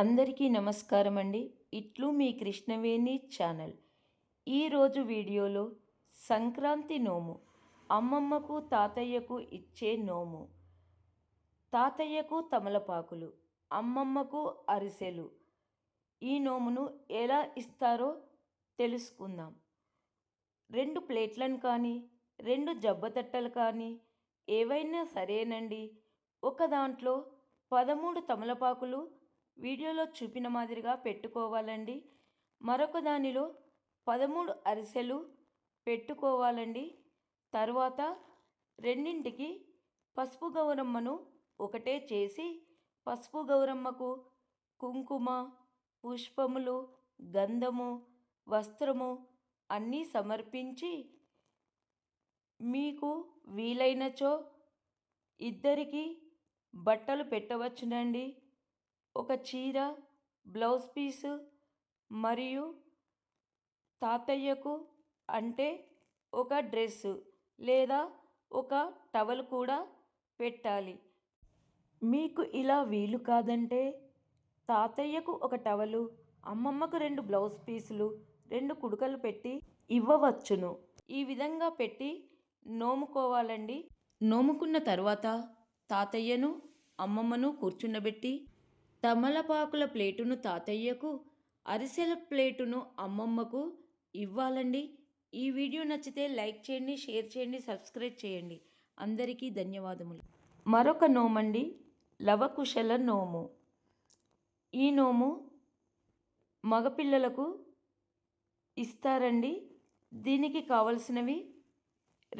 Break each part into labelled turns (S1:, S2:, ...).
S1: అందరికీ నమస్కారం అండి ఇట్లు మీ కృష్ణవేణి ఛానల్ ఈరోజు వీడియోలో సంక్రాంతి నోము అమ్మమ్మకు తాతయ్యకు ఇచ్చే నోము తాతయ్యకు తమలపాకులు అమ్మమ్మకు అరిసెలు ఈ నోమును ఎలా ఇస్తారో తెలుసుకుందాం రెండు ప్లేట్లను కానీ రెండు జబ్బతట్టలు కానీ ఏవైనా సరేనండి ఒక దాంట్లో పదమూడు తమలపాకులు వీడియోలో చూపిన మాదిరిగా పెట్టుకోవాలండి మరొక దానిలో పదమూడు అరిసెలు పెట్టుకోవాలండి తర్వాత రెండింటికి పసుపు గౌరమ్మను ఒకటే చేసి పసుపు గౌరమ్మకు కుంకుమ పుష్పములు గంధము వస్త్రము అన్నీ సమర్పించి మీకు వీలైనచో ఇద్దరికి బట్టలు పెట్టవచ్చునండి ఒక చీర బ్లౌజ్ పీసు మరియు తాతయ్యకు అంటే ఒక డ్రెస్సు లేదా ఒక టవల్ కూడా పెట్టాలి మీకు ఇలా వీలు కాదంటే తాతయ్యకు ఒక టవలు అమ్మమ్మకు రెండు బ్లౌజ్ పీసులు రెండు కుడుకలు పెట్టి ఇవ్వవచ్చును ఈ విధంగా పెట్టి నోముకోవాలండి నోముకున్న తర్వాత తాతయ్యను అమ్మమ్మను కూర్చుండబెట్టి తమలపాకుల ప్లేటును తాతయ్యకు అరిసెల ప్లేటును అమ్మమ్మకు ఇవ్వాలండి ఈ వీడియో నచ్చితే లైక్ చేయండి షేర్ చేయండి సబ్స్క్రైబ్ చేయండి అందరికీ ధన్యవాదములు మరొక నోమండి లవకుశల నోము ఈ నోము మగపిల్లలకు ఇస్తారండి దీనికి కావలసినవి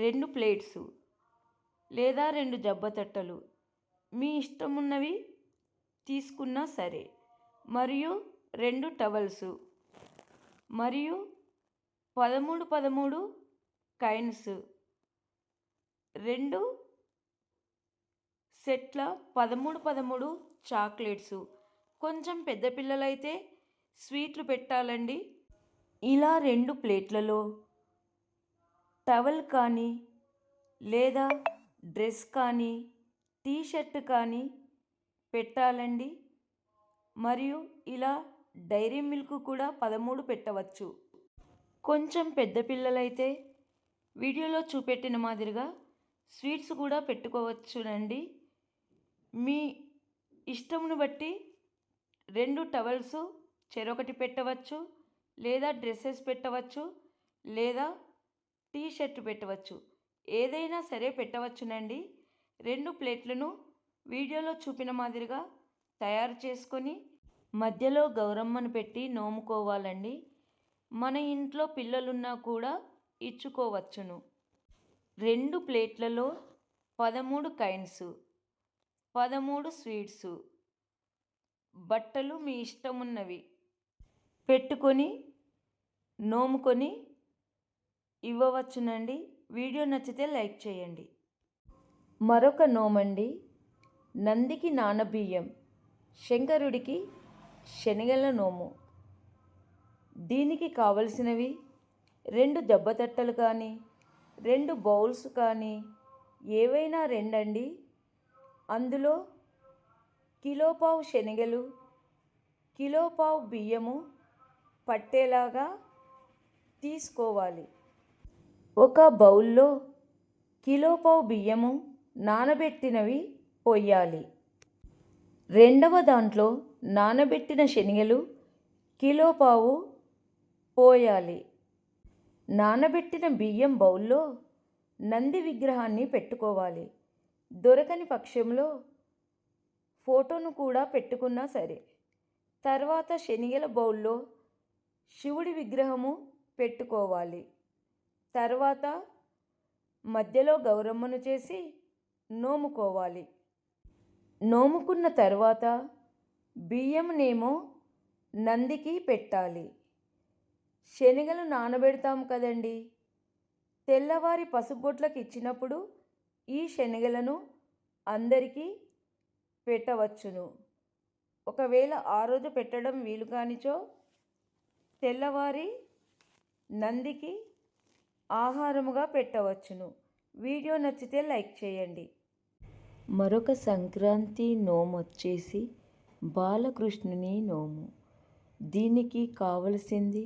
S1: రెండు ప్లేట్సు లేదా రెండు జబ్బతట్టలు మీ ఇష్టమున్నవి తీసుకున్నా సరే మరియు రెండు టవల్సు మరియు పదమూడు పదమూడు కైన్స్ రెండు సెట్ల పదమూడు పదమూడు చాక్లెట్సు కొంచెం పెద్ద పిల్లలైతే స్వీట్లు పెట్టాలండి ఇలా రెండు ప్లేట్లలో టవల్ కానీ లేదా డ్రెస్ కానీ టీషర్ట్ కానీ పెట్టాలండి మరియు ఇలా డైరీ మిల్క్ కూడా పదమూడు పెట్టవచ్చు కొంచెం పెద్ద పిల్లలైతే వీడియోలో చూపెట్టిన మాదిరిగా స్వీట్స్ కూడా పెట్టుకోవచ్చునండి మీ ఇష్టమును బట్టి రెండు టవల్స్ చెరొకటి పెట్టవచ్చు లేదా డ్రెస్సెస్ పెట్టవచ్చు లేదా టీ షర్ట్ పెట్టవచ్చు ఏదైనా సరే పెట్టవచ్చునండి రెండు ప్లేట్లను వీడియోలో చూపిన మాదిరిగా తయారు చేసుకొని మధ్యలో గౌరమ్మను పెట్టి నోముకోవాలండి మన ఇంట్లో పిల్లలున్నా కూడా ఇచ్చుకోవచ్చును రెండు ప్లేట్లలో పదమూడు కైన్సు పదమూడు స్వీట్స్ బట్టలు మీ ఇష్టమున్నవి పెట్టుకొని నోముకొని ఇవ్వవచ్చునండి వీడియో నచ్చితే లైక్ చేయండి మరొక నోమండి నందికి నానబియ్యం శంకరుడికి శనగల నోము దీనికి కావలసినవి రెండు దెబ్బతట్టలు కానీ రెండు బౌల్స్ కానీ ఏవైనా రెండండి అందులో కిలోపావు శనగలు కిలోపావు బియ్యము పట్టేలాగా తీసుకోవాలి ఒక బౌల్లో కిలోపావు బియ్యము నానబెట్టినవి పోయాలి రెండవ దాంట్లో నానబెట్టిన శనగలు కిలో పావు పోయాలి నానబెట్టిన బియ్యం బౌల్లో నంది విగ్రహాన్ని పెట్టుకోవాలి దొరకని పక్షంలో ఫోటోను కూడా పెట్టుకున్నా సరే తర్వాత శనిగల బౌల్లో శివుడి విగ్రహము పెట్టుకోవాలి తర్వాత మధ్యలో గౌరమ్మను చేసి నోముకోవాలి నోముకున్న తర్వాత బియ్యంనేమో నందికి పెట్టాలి శనగలు నానబెడతాం కదండి తెల్లవారి పసుపొట్లకు ఇచ్చినప్పుడు ఈ శనగలను అందరికీ పెట్టవచ్చును ఒకవేళ ఆ రోజు పెట్టడం వీలు కానిచో తెల్లవారి నందికి ఆహారముగా పెట్టవచ్చును వీడియో నచ్చితే లైక్ చేయండి మరొక సంక్రాంతి నోము వచ్చేసి బాలకృష్ణుని నోము దీనికి కావలసింది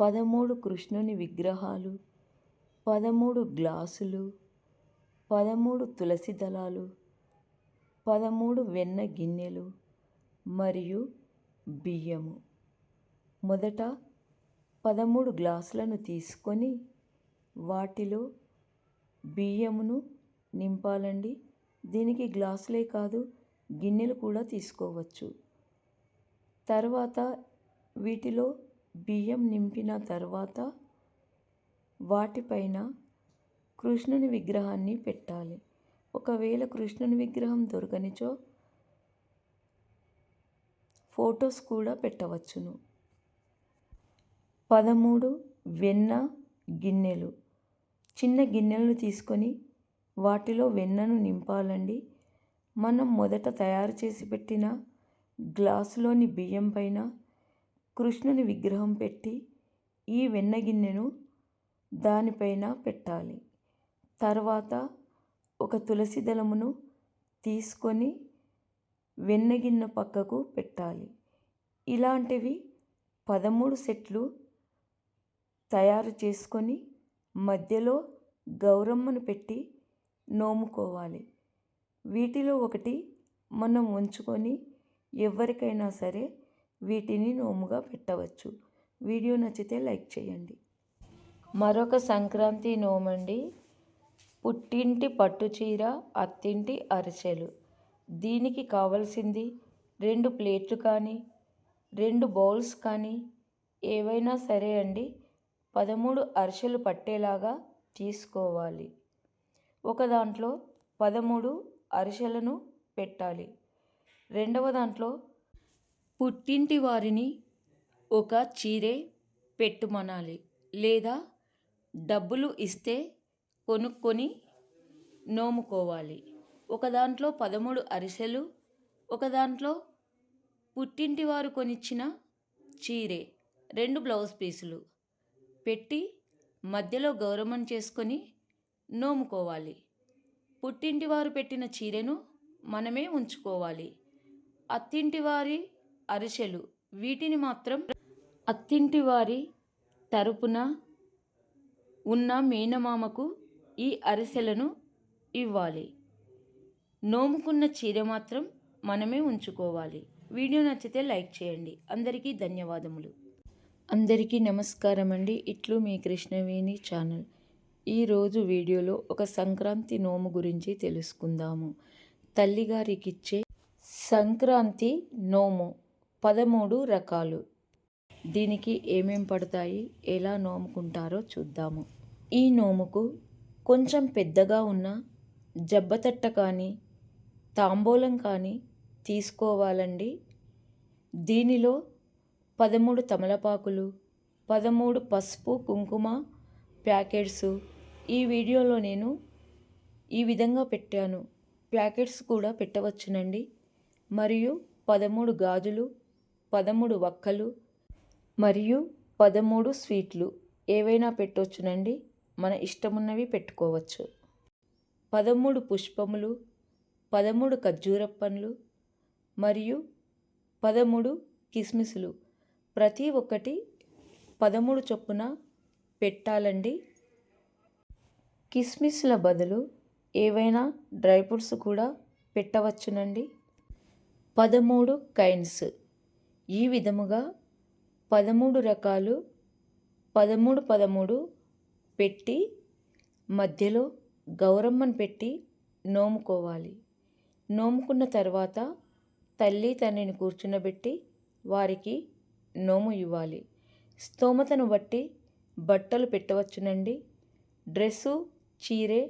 S1: పదమూడు కృష్ణుని విగ్రహాలు పదమూడు గ్లాసులు పదమూడు తులసి దళాలు పదమూడు వెన్న గిన్నెలు మరియు బియ్యము మొదట పదమూడు గ్లాసులను తీసుకొని వాటిలో బియ్యమును నింపాలండి దీనికి గ్లాసులే కాదు గిన్నెలు కూడా తీసుకోవచ్చు తర్వాత వీటిలో బియ్యం నింపిన తర్వాత వాటిపైన కృష్ణుని విగ్రహాన్ని పెట్టాలి ఒకవేళ కృష్ణుని విగ్రహం దొరకనిచో ఫొటోస్ కూడా పెట్టవచ్చును పదమూడు వెన్న గిన్నెలు చిన్న గిన్నెలను తీసుకొని వాటిలో వెన్నను నింపాలండి మనం మొదట తయారు చేసి పెట్టిన గ్లాసులోని బియ్యం పైన కృష్ణుని విగ్రహం పెట్టి ఈ వెన్న గిన్నెను దానిపైన పెట్టాలి తర్వాత ఒక తులసి దళమును తీసుకొని వెన్నగిన్నె పక్కకు పెట్టాలి ఇలాంటివి పదమూడు సెట్లు తయారు చేసుకొని మధ్యలో గౌరమ్మను పెట్టి నోముకోవాలి వీటిలో ఒకటి మనం ఉంచుకొని ఎవరికైనా సరే వీటిని నోముగా పెట్టవచ్చు వీడియో నచ్చితే లైక్ చేయండి మరొక సంక్రాంతి నోమండి పుట్టింటి పట్టుచీర అత్తింటి అరిసెలు దీనికి కావలసింది రెండు ప్లేట్లు కానీ రెండు బౌల్స్ కానీ ఏవైనా సరే అండి పదమూడు అరిసెలు పట్టేలాగా తీసుకోవాలి ఒక దాంట్లో పదమూడు అరిసెలను పెట్టాలి రెండవ దాంట్లో పుట్టింటి వారిని ఒక చీరే పెట్టుమనాలి లేదా డబ్బులు ఇస్తే కొనుక్కొని నోముకోవాలి ఒక దాంట్లో పదమూడు అరిసెలు ఒక దాంట్లో పుట్టింటి వారు కొనిచ్చిన చీరే రెండు బ్లౌజ్ పీసులు పెట్టి మధ్యలో గౌరవం చేసుకొని నోముకోవాలి పుట్టింటివారు పెట్టిన చీరెను మనమే ఉంచుకోవాలి అత్తింటివారి అరిసెలు వీటిని మాత్రం అత్తింటివారి తరపున ఉన్న మేనమామకు ఈ అరిసెలను ఇవ్వాలి నోముకున్న చీర మాత్రం మనమే ఉంచుకోవాలి వీడియో నచ్చితే లైక్ చేయండి అందరికీ ధన్యవాదములు అందరికీ నమస్కారం అండి ఇట్లు మీ కృష్ణవేణి ఛానల్ ఈరోజు వీడియోలో ఒక సంక్రాంతి నోము గురించి తెలుసుకుందాము తల్లిగారికిచ్చే సంక్రాంతి నోము పదమూడు రకాలు దీనికి ఏమేం పడతాయి ఎలా నోముకుంటారో చూద్దాము ఈ నోముకు కొంచెం పెద్దగా ఉన్న జబ్బతట్ట కానీ తాంబూలం కానీ తీసుకోవాలండి దీనిలో పదమూడు తమలపాకులు పదమూడు పసుపు కుంకుమ ప్యాకెట్సు ఈ వీడియోలో నేను ఈ విధంగా పెట్టాను ప్యాకెట్స్ కూడా పెట్టవచ్చునండి మరియు పదమూడు గాజులు పదమూడు వక్కలు మరియు పదమూడు స్వీట్లు ఏవైనా పెట్టవచ్చునండి మన ఇష్టమున్నవి పెట్టుకోవచ్చు పదమూడు పుష్పములు పదమూడు ఖర్జూర పండ్లు మరియు పదమూడు కిస్మిసులు ప్రతి ఒక్కటి పదమూడు చొప్పున పెట్టాలండి కిస్మిస్ల బదులు ఏవైనా డ్రై ఫ్రూట్స్ కూడా పెట్టవచ్చునండి పదమూడు కైండ్స్ ఈ విధముగా పదమూడు రకాలు పదమూడు పదమూడు పెట్టి మధ్యలో గౌరమ్మను పెట్టి నోముకోవాలి నోముకున్న తర్వాత తల్లి తండ్రిని కూర్చున్నబెట్టి వారికి నోము ఇవ్వాలి స్తోమతను బట్టి బట్టలు పెట్టవచ్చునండి డ్రెస్సు చీరే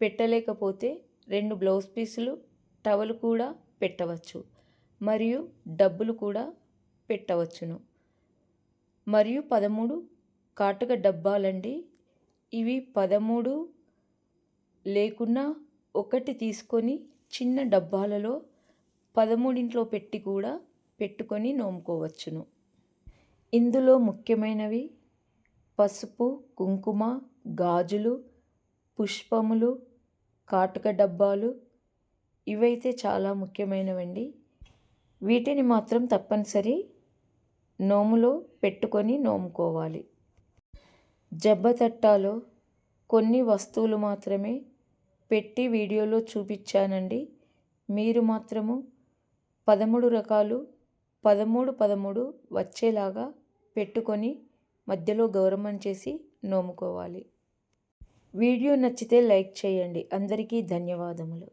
S1: పెట్టలేకపోతే రెండు బ్లౌజ్ పీసులు టవలు కూడా పెట్టవచ్చు మరియు డబ్బులు కూడా పెట్టవచ్చును మరియు పదమూడు కాటుక డబ్బాలండి ఇవి పదమూడు లేకున్నా ఒకటి తీసుకొని చిన్న డబ్బాలలో పదమూడింట్లో పెట్టి కూడా పెట్టుకొని నోముకోవచ్చును ఇందులో ముఖ్యమైనవి పసుపు కుంకుమ గాజులు పుష్పములు కాటుక డబ్బాలు ఇవైతే చాలా ముఖ్యమైనవండి వీటిని మాత్రం తప్పనిసరి నోములో పెట్టుకొని నోముకోవాలి జబ్బతట్టాలో కొన్ని వస్తువులు మాత్రమే పెట్టి వీడియోలో చూపించానండి మీరు మాత్రము పదమూడు రకాలు పదమూడు పదమూడు వచ్చేలాగా పెట్టుకొని మధ్యలో గౌరవం చేసి నోముకోవాలి వీడియో నచ్చితే లైక్ చేయండి అందరికీ ధన్యవాదములు